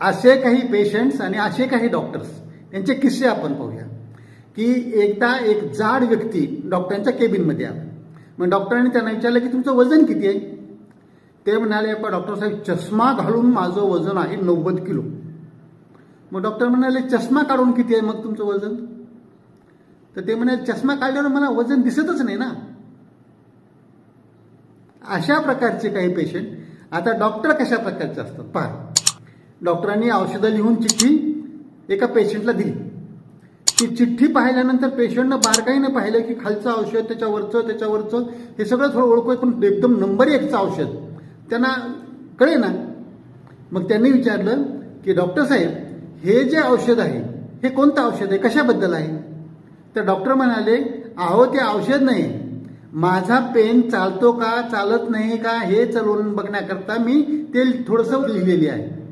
असे काही पेशंट्स आणि असे काही डॉक्टर्स यांचे किस्से आपण पाहूया. की एकदा एक जाड व्यक्ती डॉक्टरांच्या केबिनमध्ये आला. मग डॉक्टरांनी त्यांना विचारलं की तुमचं वजन किती आहे? ते म्हणाले "पण डॉक्टर साहेब चष्मा घालून माझं वजन आहे नव्वद किलो. मग डॉक्टर म्हणाले चष्मा काढून किती आहे मग तुमचं वजन? तर ते म्हणाले चष्मा काढल्यावर मला वजन दिसतच नाही ना. अशा प्रकारचे काही पेशंट आता डॉक्टर कशा प्रकारचे असतात? पहा. डॉक्टरांनी औषधं लिहून चिठ्ठी एका पेशंटला दिली. ती चिठ्ठी पाहिल्यानंतर पेशंटनं बारकाईनं पाहिलं की खालचं औषध त्याच्यावरचं त्याच्यावरचं हे सगळं थोडं ओळखू पण एकदम नंबर एकचं औषध. त्यांना कळे ना मग त्यांनी विचारलं की डॉक्टर साहेब हे जे औषध आहे हे कोणतं औषध आहे? कशाबद्दल आहे? तर डॉक्टर म्हणाले अहो ते औषध नाही. माझा पेन चालतो का चालत नाही का हे चालवून बघण्याकरता मी ते थोडंसं लिहिलेली आहे.